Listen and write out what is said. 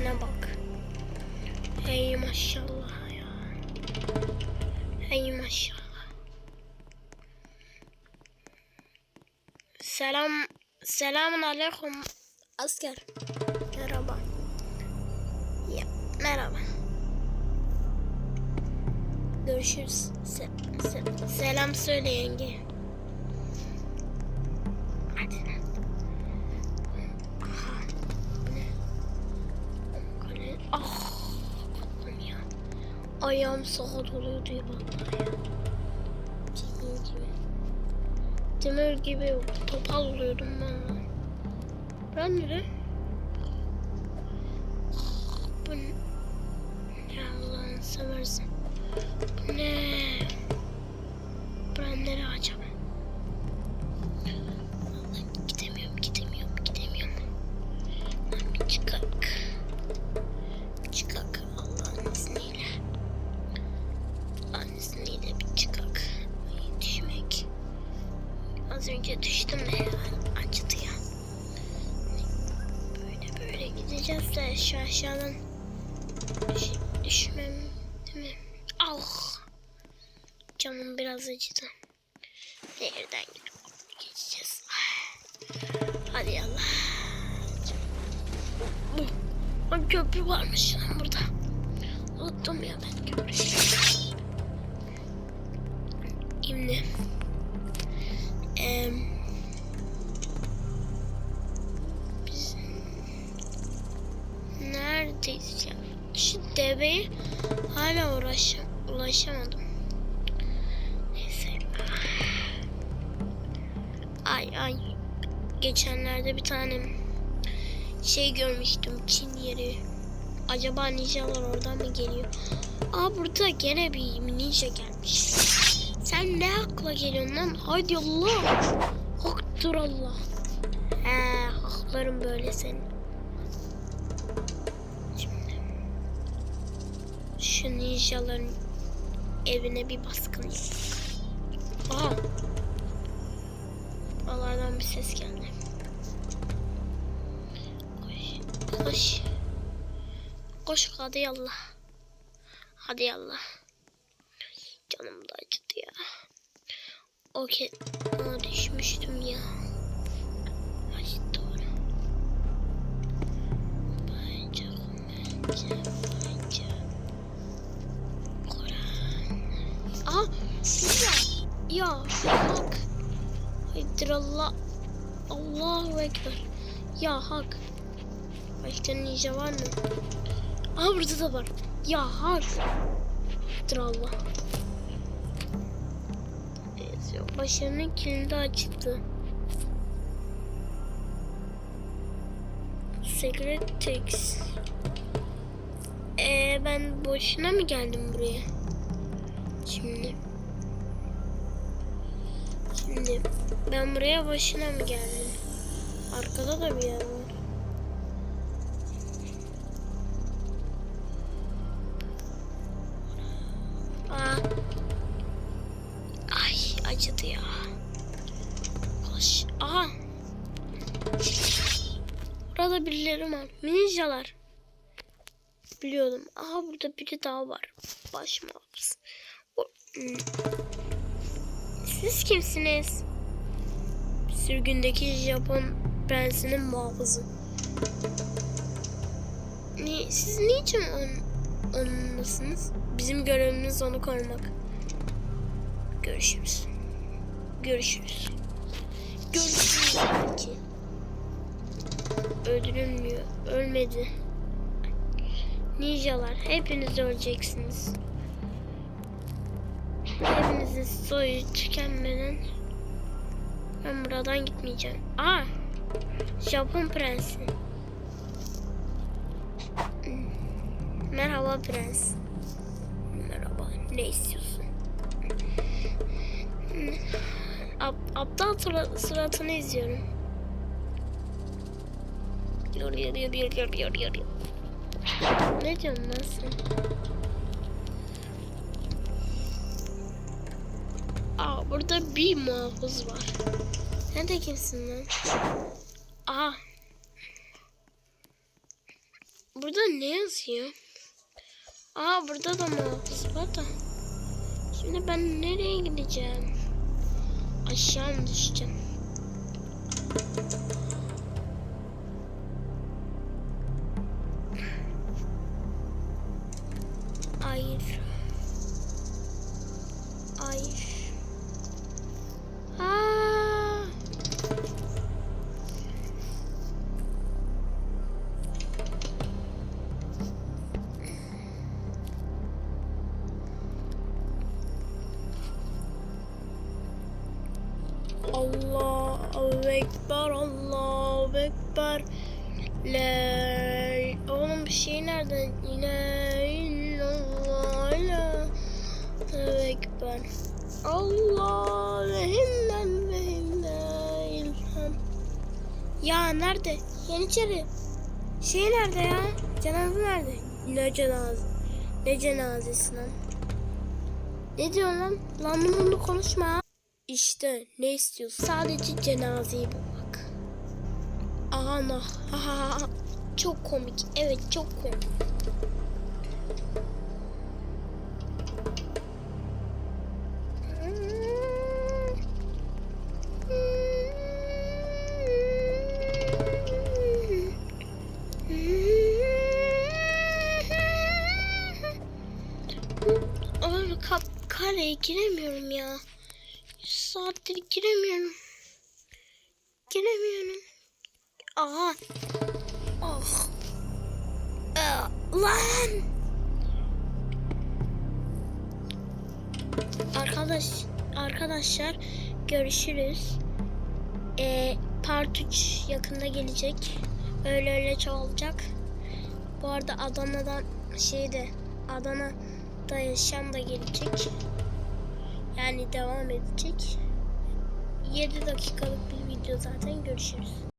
prensine bak. Hey maşallah ya. Hey maşallah. Selam selamun aleyküm asker. Merhaba. Ya merhaba. Görüşürüz. Se- se- selam söyle yenge. Ayağım sakat oluyordu ya vallahi. Demir gibi. Demir gibi topal oluyordum ben. Ben nere? Bu ne? Allah'ını seversen. Bu ne? Az önce düştüm de. Acıdı ya. Böyle böyle gideceğiz de şu aşağıdan düş, düşmem değil mi? Ah! Canım biraz acıdı. Nereden geçeceğiz? Hadi yallah. Bu köprü varmış lan burada. Unuttum ya ben köprüyü. Şimdi Şu deveye hala uğraşam ulaşamadım. Neyse. Ay ay. Geçenlerde bir tane şey görmüştüm Çin yeri. Acaba ninjalar oradan mı geliyor? Aa burada gene bir ninja gelmiş. Sen ne akla geliyorsun lan? Haydi Allah. Haktır Allah. He haklarım böyle senin. Şu ninjaların evine bir baskın yap. Aha. Buralardan bir ses geldi. Koş. Koş. Koş hadi yallah. Hadi yallah. Canım da acıdı ya. Okey. Aa, düşmüştüm ya. Ay doğru. Bence, bence. Ya. Bak. Haydır Allah. Allahu Ekber. Ya hak. Başka ninja var mı? Aa burada da var. Ya hak. Haydır Allah. Yazıyor. Başarının kilidi açıktı. Secret text. Ee, ben boşuna mı geldim buraya? Şimdi. Şimdi ben buraya boşuna mı geldim? Arkada da bir yer var. Aa. Ay acıdı ya. Koş. Aha. Burada birileri var. Ninjalar. Biliyordum. Aha burada biri daha var. Baş muhafız. Siz kimsiniz? Sürgündeki Japon prensinin muhafızı. Ni siz niçin on, onunlasınız? Bizim görevimiz onu korumak. Görüşürüz. Görüşürüz. Görüşürüz belki. Öldürülmüyor. Ölmedi. Ninjalar hepiniz öleceksiniz. Hepinizin soyu tükenmeden ben buradan gitmeyeceğim. Aa! Japon prensi. Merhaba prens. Merhaba. Ne istiyorsun? Ap aptal suratını izliyorum. Yor yor yor yor yor yor yor. yor. Ne diyorsun lan sen? Aa burada bir muhafız var. Sen de kimsin lan? Aha. Burada ne yazıyor? Aa burada da muhafız var da. Şimdi ben nereye gideceğim? Aşağı mı düşeceğim? Allahu Ekber, Allahu Ekber. La Oğlum bir şey nereden? La illallah, la Ekber. Allah lehimden ve ilham. Ya nerede? Yeniçeri. Şey nerede ya? Cenaze nerede? Ne cenaze? Ne cenazesi lan? Ne diyorsun lan? Lan bunu konuşma. İşte ne istiyorsun? Sadece cenazeyi bulmak. Ana. Çok komik. Evet çok komik. Abi kap kareye giremiyorum ya. Saattir giremiyorum. Giremiyorum. Aha. Ah. Aa, lan. Arkadaş arkadaşlar görüşürüz. Ee, part 3 yakında gelecek. Öyle öyle çoğalacak. Bu arada Adana'dan şeyde Adana'da yaşam da gelecek. Yani devam edecek. 7 dakikalık bir video zaten görüşürüz.